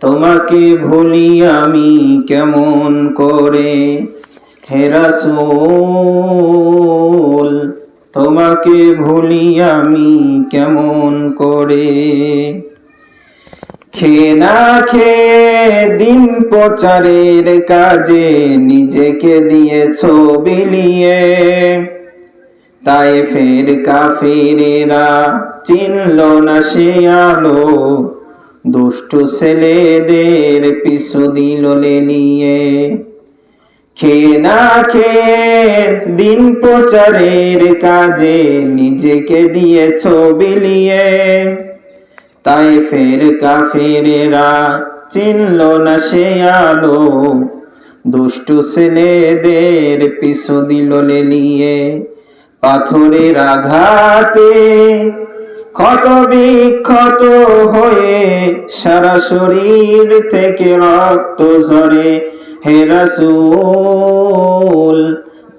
তোমাকে ভুলি আমি কেমন করে? হে রাসূল, তোমাকে ভুলি আমি কেমন করে? খে না দিন প্রচারের কাজে নিজেকে দিয়েছ বিলিয়ে। তাই ফের কাফিরেরা চিনল না সে আলো। দুষ্টু ছেলেদের পিছু দিল নিয়ে খে না খে দিন প্রচারের কাজে নিজেকে দিয়েছ বিলিয়ে তাই ফের কাফেরেরা চিনল না সে আলো। দুষ্টু ছেলেদের পিছু দিল লেলিয়ে। পাথরের আঘাতে ক্ষত বিক্ষত হয়ে সারা শরীর থেকে রক্ত ঝরে। হে রাসূল,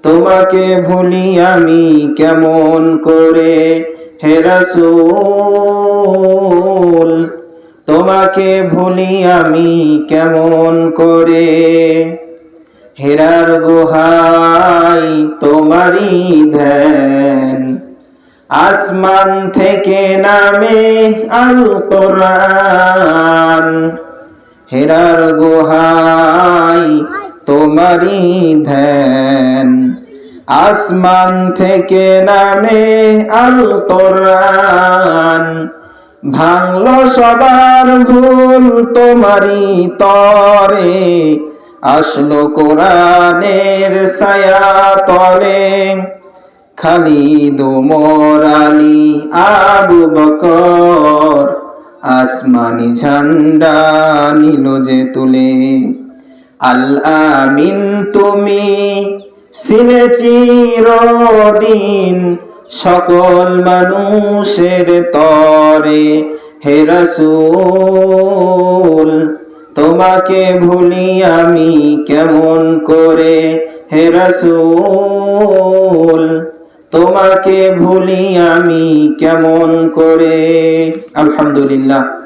তোমাকে ভুলি আমি কেমন করে? হে রাসূল, তোমাকে ভুলি আমি কেমন করে? হেরার গোহাই তোমারই ধ্যান। আসমান থেকে নামে আল কোরআন হেরার গোহাই তোমারি ধ্যান। আসমান থেকে নামে আল কোরআন ভাঙলো সবার ভুল তোমারি তরে। আসলো কোরআনের ছায়া তলে। খালিদ ওমর আলী, আবু বকর। আসমানি ঝান্ডা নিল যে তুলে। আল আমিন, তুমি সিনে চিরদিন সকল মানুষের তরে। হে রাসূল, তোমাকে ভুলি আমি কেমন করে? হে রাসূল তোমাকে ভুলি আমি কেমন করে? আলহামদুলিল্লাহ।